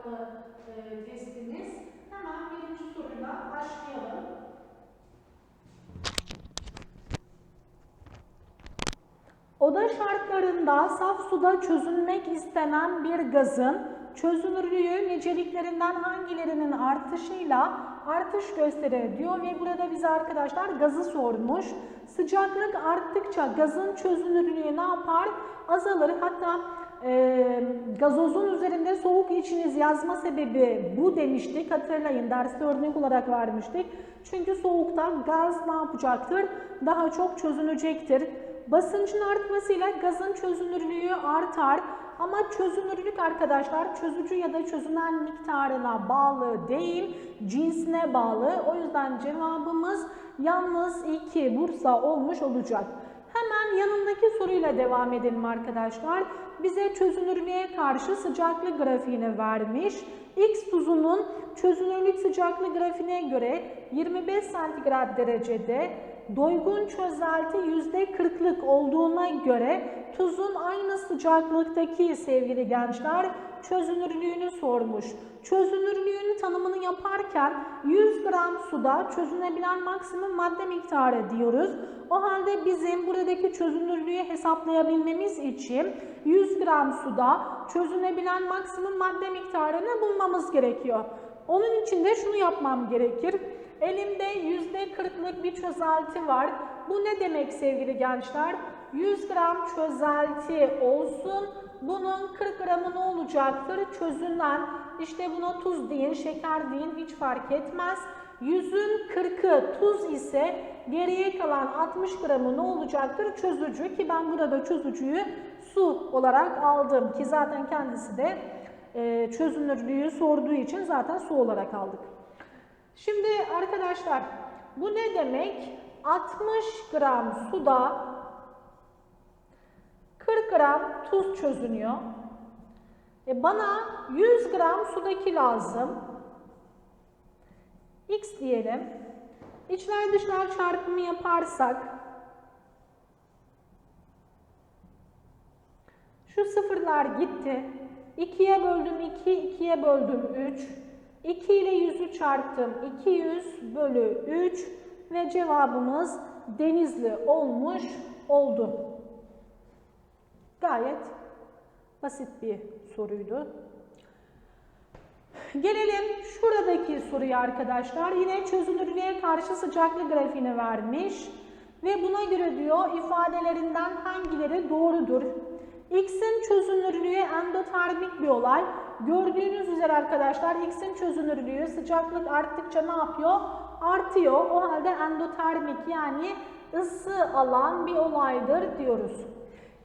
adlı e, testimiz. Hemen birinci soruyla başlayalım. Oda şartlarında saf suda çözünmek istenen bir gazın çözünürlüğü niceliklerinden hangilerinin artışıyla artış gösterir diyor ve burada bize arkadaşlar gazı sormuş. Sıcaklık arttıkça gazın çözünürlüğü ne yapar? Azalır. Hatta e, gazozun üzerinde soğuk içiniz yazma sebebi bu demiştik. Hatırlayın derste örnek olarak vermiştik. Çünkü soğukta gaz ne yapacaktır? Daha çok çözünecektir. Basıncın artmasıyla gazın çözünürlüğü artar. Ama çözünürlük arkadaşlar çözücü ya da çözünen miktarına bağlı değil, cinsine bağlı. O yüzden cevabımız yalnız 2 Bursa olmuş olacak. Hemen yanındaki soruyla devam edelim arkadaşlar. Bize çözünürlüğe karşı sıcaklık grafiğini vermiş. X tuzunun çözünürlük sıcaklık grafiğine göre 25 santigrat derecede doygun çözelti %40'lık olduğuna göre tuzun aynı sıcaklıktaki sevgili gençler çözünürlüğünü sormuş. Çözünürlüğünün tanımını yaparken 100 gram suda çözünebilen maksimum madde miktarı diyoruz. O halde bizim buradaki çözünürlüğü hesaplayabilmemiz için 100 gram suda çözünebilen maksimum madde miktarını bulmamız gerekiyor. Onun için de şunu yapmam gerekir. Elimde %40'lık bir çözelti var. Bu ne demek sevgili gençler? 100 gram çözelti olsun. Bunun 40 gramı ne olacaktır? Çözünen, işte buna tuz deyin, şeker deyin hiç fark etmez. 100'ün 40'ı tuz ise geriye kalan 60 gramı ne olacaktır? Çözücü ki ben burada çözücüyü su olarak aldım ki zaten kendisi de e, çözünürlüğü sorduğu için zaten su olarak aldık. Şimdi arkadaşlar bu ne demek? 60 gram suda 40 gram tuz çözünüyor. E bana 100 gram sudaki lazım. X diyelim. İçler dışlar çarpımı yaparsak şu sıfırlar gitti. 2'ye böldüm 2, 2'ye böldüm 3. 2 ile 100'ü çarptım. 200 bölü 3 ve cevabımız denizli olmuş oldu. Gayet basit bir soruydu. Gelelim şuradaki soruya arkadaşlar. Yine çözünürlüğe karşı sıcaklık grafiğini vermiş. Ve buna göre diyor ifadelerinden hangileri doğrudur? X'in çözünürlüğü endotermik bir olay. Gördüğünüz üzere arkadaşlar X'in çözünürlüğü sıcaklık arttıkça ne yapıyor? Artıyor. O halde endotermik yani ısı alan bir olaydır diyoruz.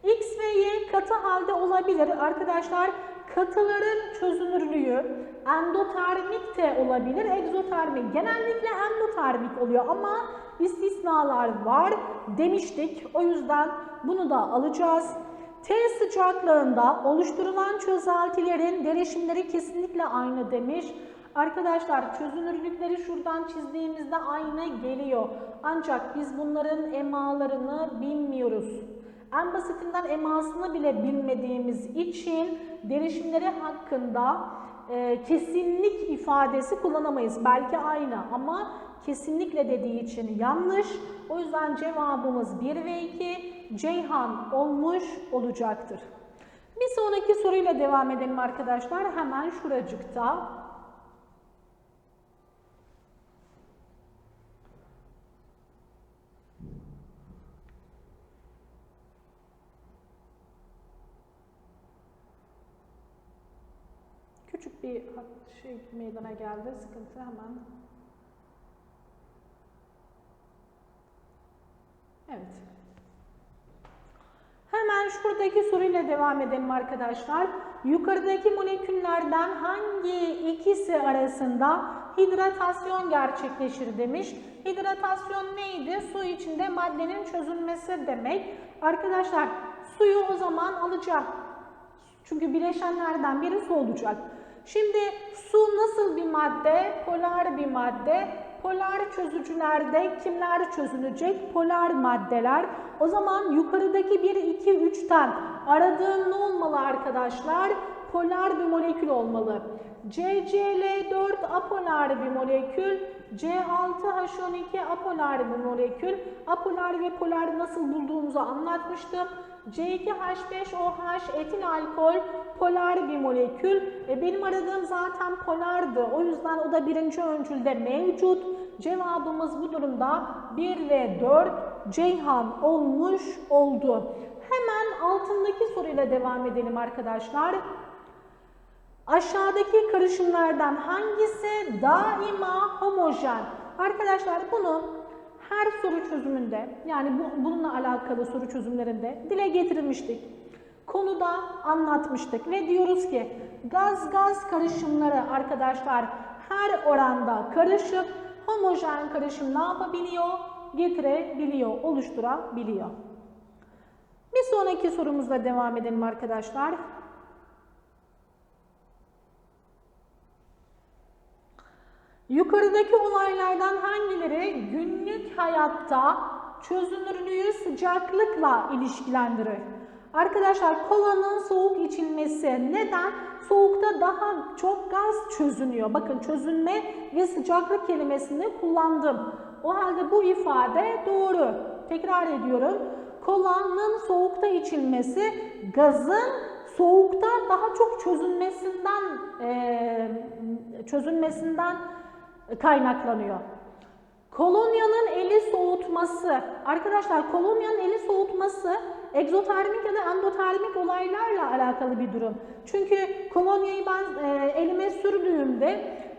X ve Y katı halde olabilir. Arkadaşlar katıların çözünürlüğü endotermik de olabilir, egzotermik. Genellikle endotermik oluyor ama istisnalar var demiştik. O yüzden bunu da alacağız. T sıcaklığında oluşturulan çözeltilerin derişimleri kesinlikle aynı demiş. Arkadaşlar çözünürlükleri şuradan çizdiğimizde aynı geliyor. Ancak biz bunların emalarını bilmiyoruz. En basitinden emasını bile bilmediğimiz için derişimleri hakkında e, kesinlik ifadesi kullanamayız. Belki aynı ama kesinlikle dediği için yanlış. O yüzden cevabımız 1 ve 2 Ceyhan olmuş olacaktır. Bir sonraki soruyla devam edelim arkadaşlar. Hemen şuracıkta. Küçük bir şey meydana geldi. Sıkıntı hemen. Evet. Hemen şuradaki soruyla devam edelim arkadaşlar. Yukarıdaki moleküllerden hangi ikisi arasında hidratasyon gerçekleşir demiş. Hidratasyon neydi? Su içinde maddenin çözülmesi demek. Arkadaşlar suyu o zaman alacağım. Çünkü bileşenlerden biri su olacak. Şimdi su nasıl bir madde? Polar bir madde. Polar çözücülerde kimler çözünecek? Polar maddeler. O zaman yukarıdaki 1, 2, 3'ten aradığım ne olmalı arkadaşlar? polar bir molekül olmalı. CCl4 apolar bir molekül, C6H12 apolar bir molekül. Apolar ve polar nasıl bulduğumuzu anlatmıştım. C2H5OH etil alkol polar bir molekül. E benim aradığım zaten polardı. O yüzden o da birinci öncülde mevcut. Cevabımız bu durumda 1 ve 4 Ceyhan olmuş oldu. Hemen altındaki soruyla devam edelim arkadaşlar. Aşağıdaki karışımlardan hangisi daima homojen? Arkadaşlar bunu her soru çözümünde yani bu, bununla alakalı soru çözümlerinde dile getirmiştik. Konuda anlatmıştık ve diyoruz ki gaz gaz karışımları arkadaşlar her oranda karışıp homojen karışım ne yapabiliyor? Getirebiliyor, oluşturabiliyor. Bir sonraki sorumuzla devam edelim arkadaşlar. Yukarıdaki olaylardan hangileri günlük hayatta çözünürlüğü sıcaklıkla ilişkilendirir? Arkadaşlar kolanın soğuk içilmesi neden? Soğukta daha çok gaz çözünüyor. Bakın çözünme ve sıcaklık kelimesini kullandım. O halde bu ifade doğru. Tekrar ediyorum. Kolanın soğukta içilmesi gazın soğukta daha çok çözünmesinden çözünmesinden kaynaklanıyor. Kolonyanın eli soğutması. Arkadaşlar kolonyanın eli soğutması egzotermik ya da endotermik olaylarla alakalı bir durum. Çünkü kolonyayı ben e, elime sürdüğümde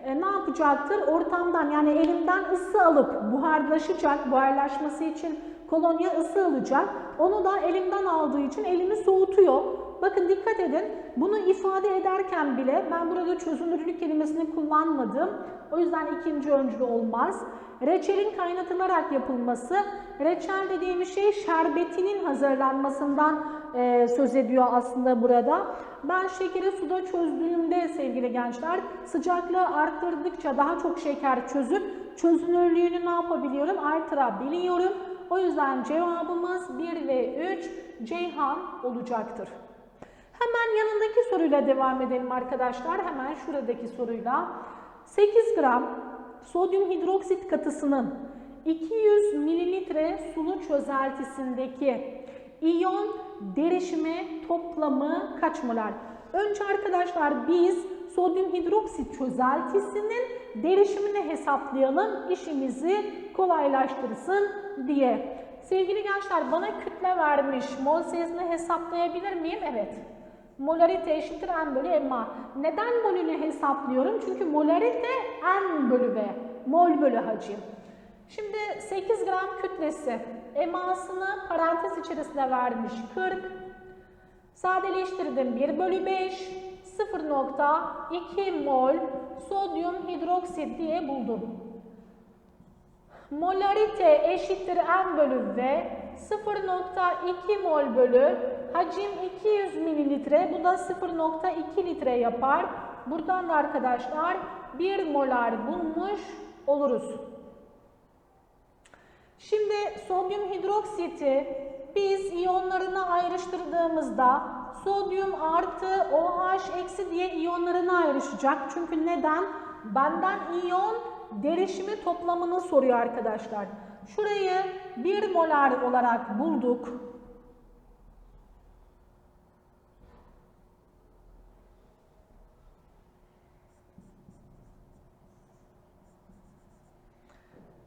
e, ne yapacaktır? Ortamdan yani elimden ısı alıp buharlaşacak. Buharlaşması için kolonya ısı alacak. Onu da elimden aldığı için elimi soğutuyor. Bakın dikkat edin. Bunu ifade ederken bile ben burada çözünürlük kelimesini kullanmadım. O yüzden ikinci öncülü olmaz. Reçelin kaynatılarak yapılması. Reçel dediğimiz şey şerbetinin hazırlanmasından e, söz ediyor aslında burada. Ben şekeri suda çözdüğümde sevgili gençler sıcaklığı arttırdıkça daha çok şeker çözüp çözünürlüğünü ne yapabiliyorum? Artırabiliyorum. O yüzden cevabımız 1 ve 3 Ceyhan olacaktır. Hemen yanındaki soruyla devam edelim arkadaşlar. Hemen şuradaki soruyla. 8 gram sodyum hidroksit katısının 200 mililitre sulu çözeltisindeki iyon derişimi toplamı kaç molar? Önce arkadaşlar biz sodyum hidroksit çözeltisinin derişimini hesaplayalım. işimizi kolaylaştırsın diye. Sevgili gençler bana kütle vermiş. Mol sayısını hesaplayabilir miyim? Evet. Molarite eşittir n bölü MA. Neden molünü hesaplıyorum? Çünkü molarite n bölü V. Mol bölü hacim. Şimdi 8 gram kütlesi. MA'sını parantez içerisinde vermiş 40. Sadeleştirdim 1 bölü 5. 0.2 mol sodyum hidroksit diye buldum. Molarite eşittir n bölü V. 0.2 mol bölü hacim 200 mililitre. Bu da 0.2 litre yapar. Buradan da arkadaşlar 1 molar bulmuş oluruz. Şimdi sodyum hidroksiti biz iyonlarına ayrıştırdığımızda sodyum artı OH eksi diye iyonlarına ayrışacak. Çünkü neden? Benden iyon derişimi toplamını soruyor arkadaşlar. Şurayı 1 molar olarak bulduk.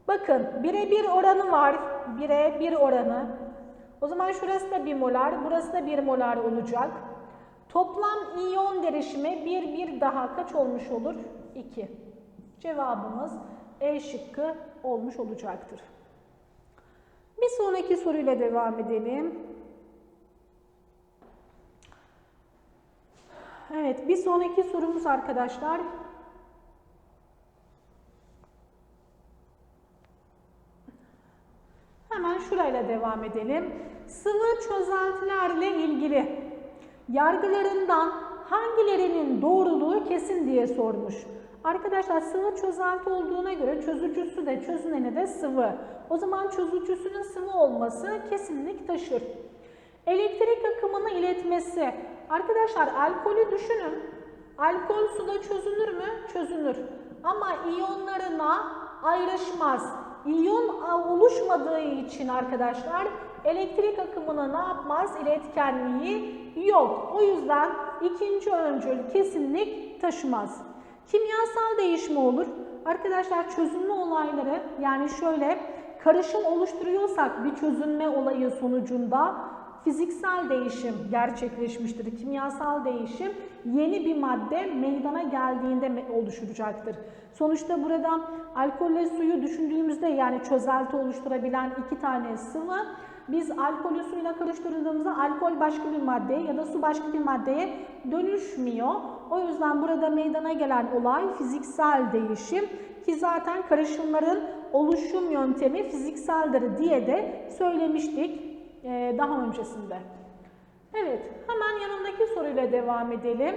Bakın 1'e 1 oranı var. 1'e 1 oranı. O zaman şurası da 1 molar, burası da 1 molar olacak. Toplam iyon derişimi 1 1 daha kaç olmuş olur? 2. Cevabımız E şıkkı olmuş olacaktır. Bir sonraki soruyla devam edelim. Evet, bir sonraki sorumuz arkadaşlar. Hemen şurayla devam edelim. Sıvı çözeltilerle ilgili yargılarından hangilerinin doğruluğu kesin diye sormuş. Arkadaşlar sıvı çözelti olduğuna göre çözücüsü de çözüneni de sıvı. O zaman çözücüsünün sıvı olması kesinlik taşır. Elektrik akımını iletmesi. Arkadaşlar alkolü düşünün. Alkol suda çözünür mü? Çözünür. Ama iyonlarına ayrışmaz. İyon oluşmadığı için arkadaşlar elektrik akımını ne yapmaz? İletkenliği yok. O yüzden ikinci öncül kesinlik taşımaz. Kimyasal değişme olur. Arkadaşlar çözünme olayları yani şöyle karışım oluşturuyorsak bir çözünme olayı sonucunda fiziksel değişim gerçekleşmiştir. Kimyasal değişim yeni bir madde meydana geldiğinde oluşacaktır. Sonuçta burada alkolle suyu düşündüğümüzde yani çözelti oluşturabilen iki tane sıvı biz alkolü suyla karıştırdığımızda alkol başka bir maddeye ya da su başka bir maddeye dönüşmüyor. O yüzden burada meydana gelen olay fiziksel değişim ki zaten karışımların oluşum yöntemi fizikseldir diye de söylemiştik daha öncesinde. Evet, hemen yanındaki soruyla devam edelim.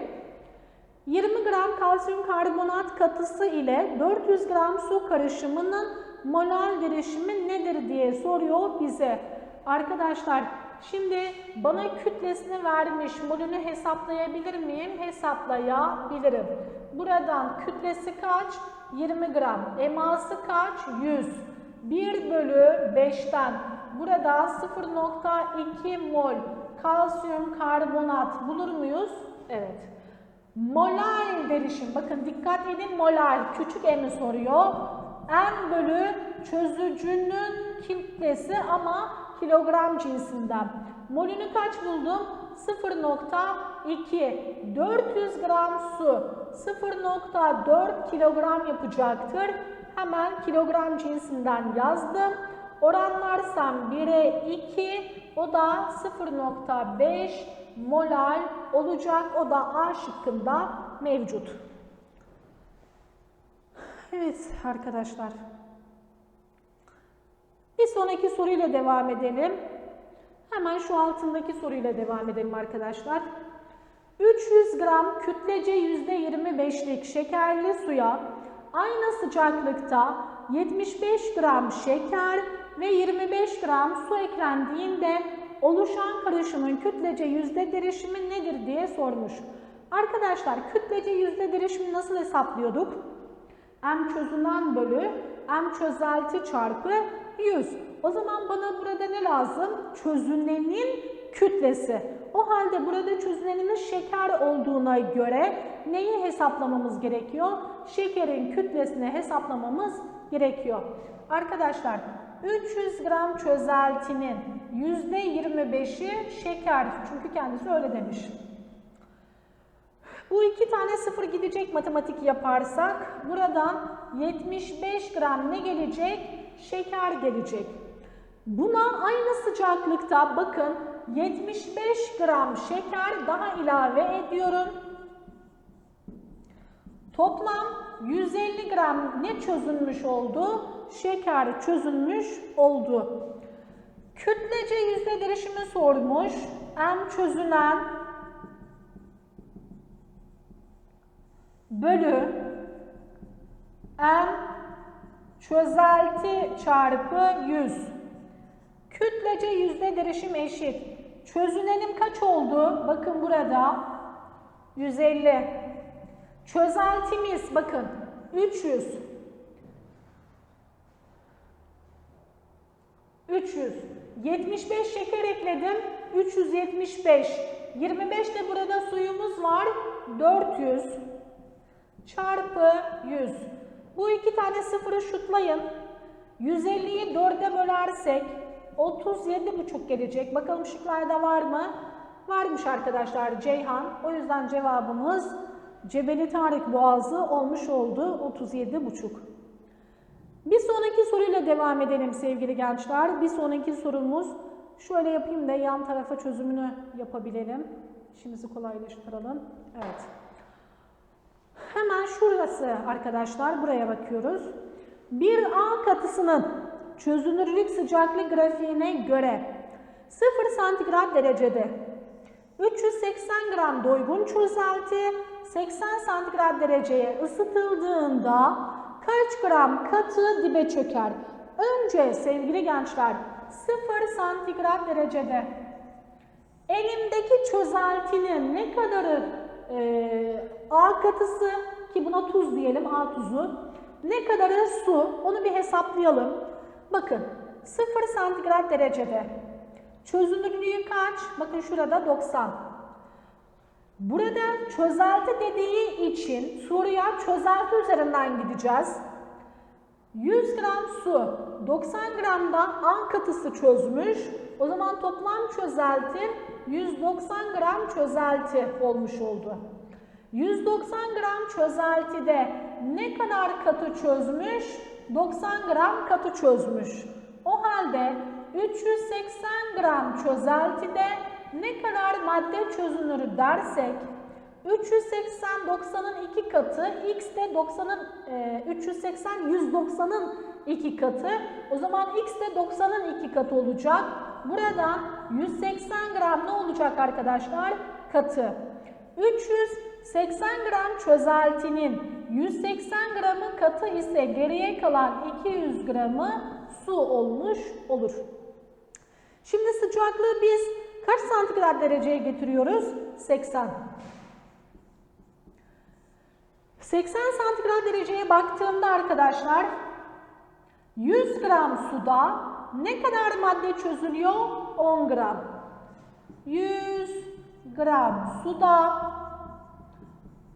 20 gram kalsiyum karbonat katısı ile 400 gram su karışımının molal derişimi nedir diye soruyor bize. Arkadaşlar şimdi bana kütlesini vermiş molünü hesaplayabilir miyim? Hesaplayabilirim. Buradan kütlesi kaç? 20 gram. Eması kaç? 100. 1 bölü 5'ten burada 0.2 mol kalsiyum karbonat bulur muyuz? Evet. Molar derişim. Bakın dikkat edin molar. Küçük m'i soruyor. N bölü çözücünün kütlesi ama kilogram cinsinden. Molünü kaç buldum? 0.2. 400 gram su 0.4 kilogram yapacaktır. Hemen kilogram cinsinden yazdım. Oranlarsam 1'e 2 o da 0.5 molal olacak. O da A şıkkında mevcut. Evet arkadaşlar. Bir sonraki soruyla devam edelim. Hemen şu altındaki soruyla devam edelim arkadaşlar. 300 gram kütlece %25'lik şekerli suya aynı sıcaklıkta 75 gram şeker ve 25 gram su eklendiğinde oluşan karışımın kütlece yüzde derişimi nedir diye sormuş. Arkadaşlar kütlece yüzde derişimi nasıl hesaplıyorduk? M çözünen bölü M çözelti çarpı 100. O zaman bana burada ne lazım? Çözünenin kütlesi. O halde burada çözünenimiz şeker olduğuna göre neyi hesaplamamız gerekiyor? Şekerin kütlesini hesaplamamız gerekiyor. Arkadaşlar 300 gram çözeltinin %25'i şeker. Çünkü kendisi öyle demiş. Bu iki tane sıfır gidecek matematik yaparsak buradan 75 gram ne gelecek? Şeker gelecek. Buna aynı sıcaklıkta bakın 75 gram şeker daha ilave ediyorum. Toplam 150 gram ne çözülmüş oldu? Şeker çözülmüş oldu. Kütlece yüzde derişimi sormuş. M çözünen bölü M çözelti çarpı 100. Kütlece yüzde derişim eşit. Çözünenim kaç oldu? Bakın burada 150. Çözeltimiz bakın 300. 300. 75 şeker ekledim. 375. 25 de burada suyumuz var. 400 çarpı 100. Bu iki tane sıfırı şutlayın. 150'yi 4'e bölersek 37,5 gelecek. Bakalım şıklarda var mı? Varmış arkadaşlar Ceyhan. O yüzden cevabımız Cebeli Tarık Boğazı olmuş oldu 37,5. Bir sonraki soruyla devam edelim sevgili gençler. Bir sonraki sorumuz şöyle yapayım da yan tarafa çözümünü yapabilelim. İşimizi kolaylaştıralım. Evet. Hemen şurası arkadaşlar. Buraya bakıyoruz. Bir A katısının çözünürlük sıcaklık grafiğine göre 0 santigrat derecede 380 gram doygun çözelti 80 santigrat dereceye ısıtıldığında kaç gram katı dibe çöker? Önce sevgili gençler 0 santigrat derecede elimdeki çözeltinin ne kadarı e, A katısı ki buna tuz diyelim A tuzu ne kadarı su onu bir hesaplayalım. Bakın 0 santigrat derecede çözünürlüğü kaç? Bakın şurada 90. Burada çözelti dediği için soruya çözelti üzerinden gideceğiz. 100 gram su 90 gramda A katısı çözmüş. O zaman toplam çözelti 190 gram çözelti olmuş oldu. 190 gram çözeltide ne kadar katı çözmüş? 90 gram katı çözmüş. O halde 380 gram çözeltide ne kadar madde çözünürü dersek 380 90'ın 2 katı, x de 90'ın e, 380 190'ın 2 katı. O zaman x de 90'ın 2 katı olacak. Buradan 180 gram ne olacak arkadaşlar? Katı. 380 gram çözeltinin 180 gramı katı ise geriye kalan 200 gramı su olmuş olur. Şimdi sıcaklığı biz kaç santigrat dereceye getiriyoruz? 80. 80 santigrat dereceye baktığımda arkadaşlar 100 gram suda ne kadar madde çözülüyor? 10 gram. 100 gram suda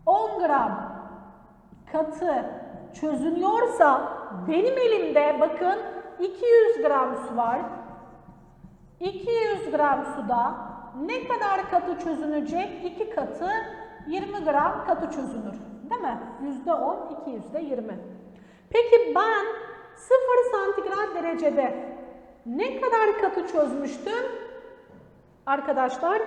10 gram katı çözünüyorsa benim elimde bakın 200 gram su var. 200 gram suda ne kadar katı çözünecek? 2 katı 20 gram katı çözünür. Değil mi? %10, 2 %20. Peki ben 0 santigrat derecede ne kadar katı çözmüştüm? Arkadaşlar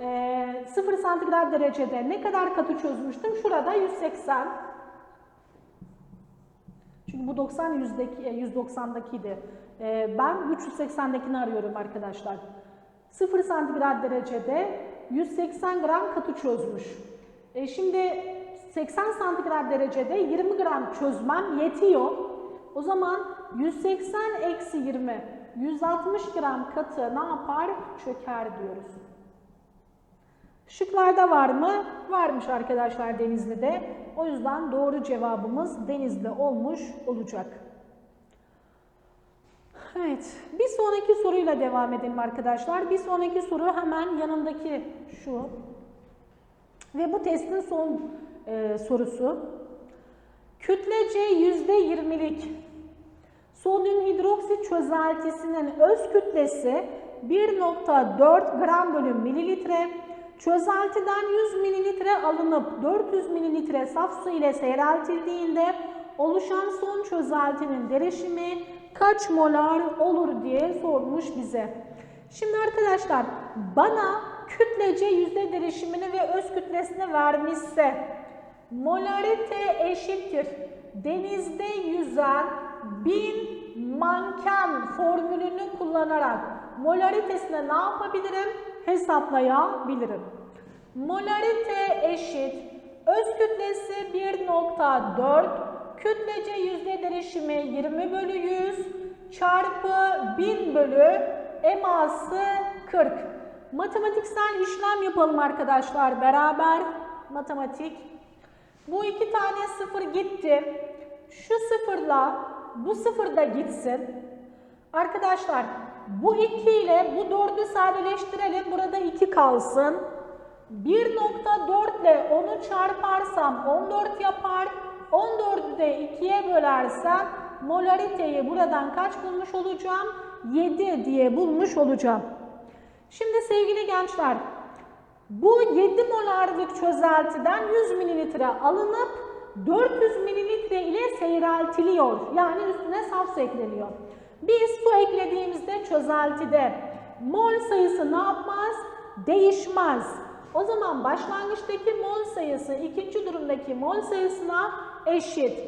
e, 0 santigrat derecede ne kadar katı çözmüştüm? Şurada 180. Çünkü bu 90 yüzdeki, 190'dakiydi. E, ben 380'dekini arıyorum arkadaşlar. 0 santigrat derecede 180 gram katı çözmüş. E, şimdi 80 santigrat derecede 20 gram çözmem yetiyor. O zaman 180 eksi 20, 160 gram katı ne yapar? Çöker diyoruz. Şıklarda var mı? Varmış arkadaşlar Denizli'de. O yüzden doğru cevabımız Denizli olmuş olacak. Evet, bir sonraki soruyla devam edelim arkadaşlar. Bir sonraki soru hemen yanındaki şu. Ve bu testin son e, sorusu. Kütlece yüzde yirmilik sodyum hidroksit çözeltisinin öz kütlesi 1.4 gram bölü mililitre. Çözeltiden 100 mililitre alınıp 400 mililitre saf su ile seyreltildiğinde oluşan son çözeltinin derişimi kaç molar olur diye sormuş bize. Şimdi arkadaşlar bana kütlece yüzde derişimini ve öz kütlesini vermişse molarite eşittir. Denizde yüzen bin manken formülünü kullanarak molaritesine ne yapabilirim? Hesaplayabilirim. Molarite eşit öz kütlesi 1.4 kütlece yüzde derişimi 20 bölü 100 çarpı 1000 bölü eması 40. Matematiksel işlem yapalım arkadaşlar beraber. Matematik. Bu iki tane sıfır gitti. Şu sıfırla bu sıfır da gitsin. Arkadaşlar bu 2 ile bu 4'ü sadeleştirelim. Burada 2 kalsın. 1.4 ile onu çarparsam 14 yapar. 14'ü de 2'ye bölersem molariteyi buradan kaç bulmuş olacağım? 7 diye bulmuş olacağım. Şimdi sevgili gençler, bu 7 molarlık çözeltiden 100 mililitre alınıp 400 mililitre ile seyreltiliyor. Yani üstüne saf ekleniyor. Biz su eklediğimizde çözeltide mol sayısı ne yapmaz? Değişmez. O zaman başlangıçtaki mol sayısı ikinci durumdaki mol sayısına eşit.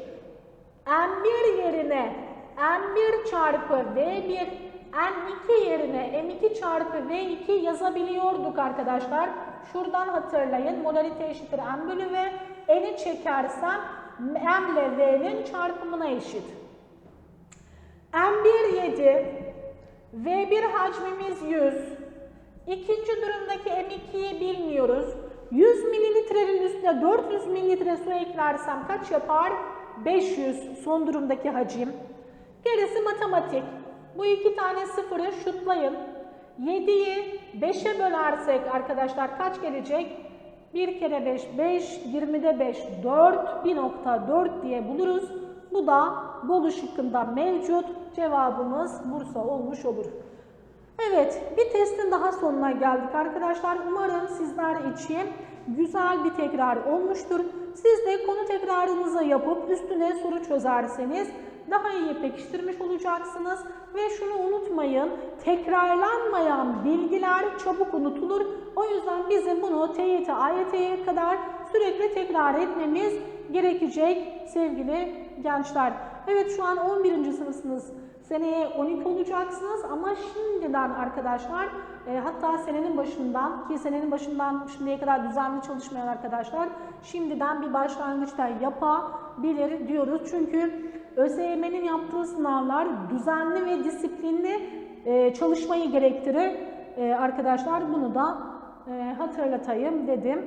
M1 yerine M1 çarpı V1 N2 yerine M2 çarpı V2 yazabiliyorduk arkadaşlar. Şuradan hatırlayın. Molarite eşittir M bölü V. N'i çekersem M ile V'nin çarpımına eşit. M1 7. V1 hacmimiz 100. İkinci durumdaki M2'yi bilmiyoruz. 100 mililitrenin üstüne 400 mililitre su eklersem kaç yapar? 500 son durumdaki hacim. Gerisi matematik. Bu iki tane sıfırı şutlayın. 7'yi 5'e bölersek arkadaşlar kaç gelecek? 1 kere 5, 5, 20'de 5, 4, 1.4 diye buluruz. Bu da Bolu şıkkında mevcut. Cevabımız Bursa olmuş olur. Evet, bir testin daha sonuna geldik arkadaşlar. Umarım sizler için güzel bir tekrar olmuştur. Siz de konu tekrarınızı yapıp üstüne soru çözerseniz daha iyi pekiştirmiş olacaksınız. Ve şunu unutmayın, tekrarlanmayan bilgiler çabuk unutulur. O yüzden bizim bunu TYT, AYT'ye kadar sürekli tekrar etmemiz gerekecek sevgili gençler. Evet şu an 11. sınıfsınız. Seneye 12 olacaksınız ama şimdiden arkadaşlar e, hatta senenin başından ki senenin başından şimdiye kadar düzenli çalışmayan arkadaşlar şimdiden bir başlangıçta yapabilir diyoruz. Çünkü ÖSYM'nin yaptığı sınavlar düzenli ve disiplinli e, çalışmayı gerektirir. E, arkadaşlar bunu da e, hatırlatayım dedim.